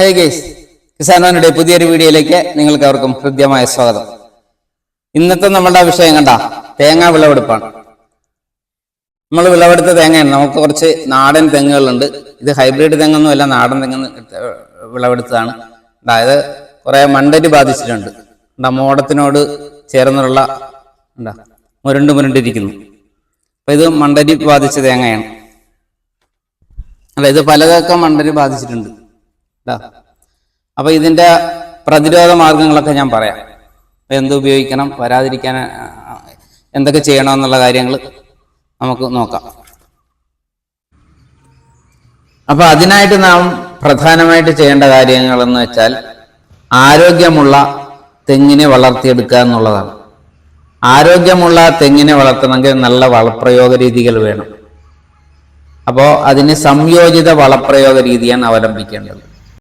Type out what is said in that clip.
ഹേ guys കിസാനോനുടെ പുതിയൊരു വീഡിയോയിലേക്ക് നിങ്ങൾക്ക് അവർക്കും ഹൃദ്യമായ സ്വാഗതം. ഇന്നത്തെ നമ്മളുടെ വിഷയം കണ്ട തേങ്ങ വിളവെടുപ്പാണ്. നമ്മൾ വിളവെടുത്ത തേങ്ങയാണ് നമുക്ക് കുറച്ച് നാടൻ തെങ്ങുകളുണ്ട്. ഇത് ഹൈബ്രിഡ് തെങ്ങൊന്നുമല്ല നാടൻ തെങ്ങ് വിളവെടുത്തതാണ്. അതായത് കുറെ മണ്ടരി ബാധിച്ചിട്ടുണ്ട്. എന്താ മോടത്തിനോട് ചേർന്നുള്ള എന്താ മുരണ്ട് മുരണ്ടിരിക്കുന്നു. അപ്പൊ ഇത് മണ്ടരി ബാധിച്ച തേങ്ങയാണ്. അല്ല ഇത് പലതൊക്കെ മണ്ടരി ബാധിച്ചിട്ടുണ്ട്. ട്ടാ. അപ്പൊ ഇതിന്റെ പ്രതിരോധ മാർഗങ്ങളൊക്കെ ഞാൻ പറയാം. എന്ത് ഉപയോഗിക്കണം വരാതിരിക്കാൻ എന്തൊക്കെ ചെയ്യണം എന്നുള്ള കാര്യങ്ങൾ നമുക്ക് നോക്കാം. അപ്പൊ അതിനായിട്ട് നാം പ്രധാനമായിട്ട് ചെയ്യേണ്ട കാര്യങ്ങൾ എന്ന് വെച്ചാൽ ആരോഗ്യമുള്ള തെങ്ങിനെ വളർത്തിയെടുക്കുക എന്നുള്ളതാണ്. ആരോഗ്യമുള്ള തെങ്ങിനെ വളർത്തണമെങ്കിൽ നല്ല വളപ്രയോഗ രീതികൾ വേണം. അപ്പോൾ അതിന് സംയോജിത വളപ്രയോഗ രീതിയാണ് അവലംബിക്കേണ്ടത്.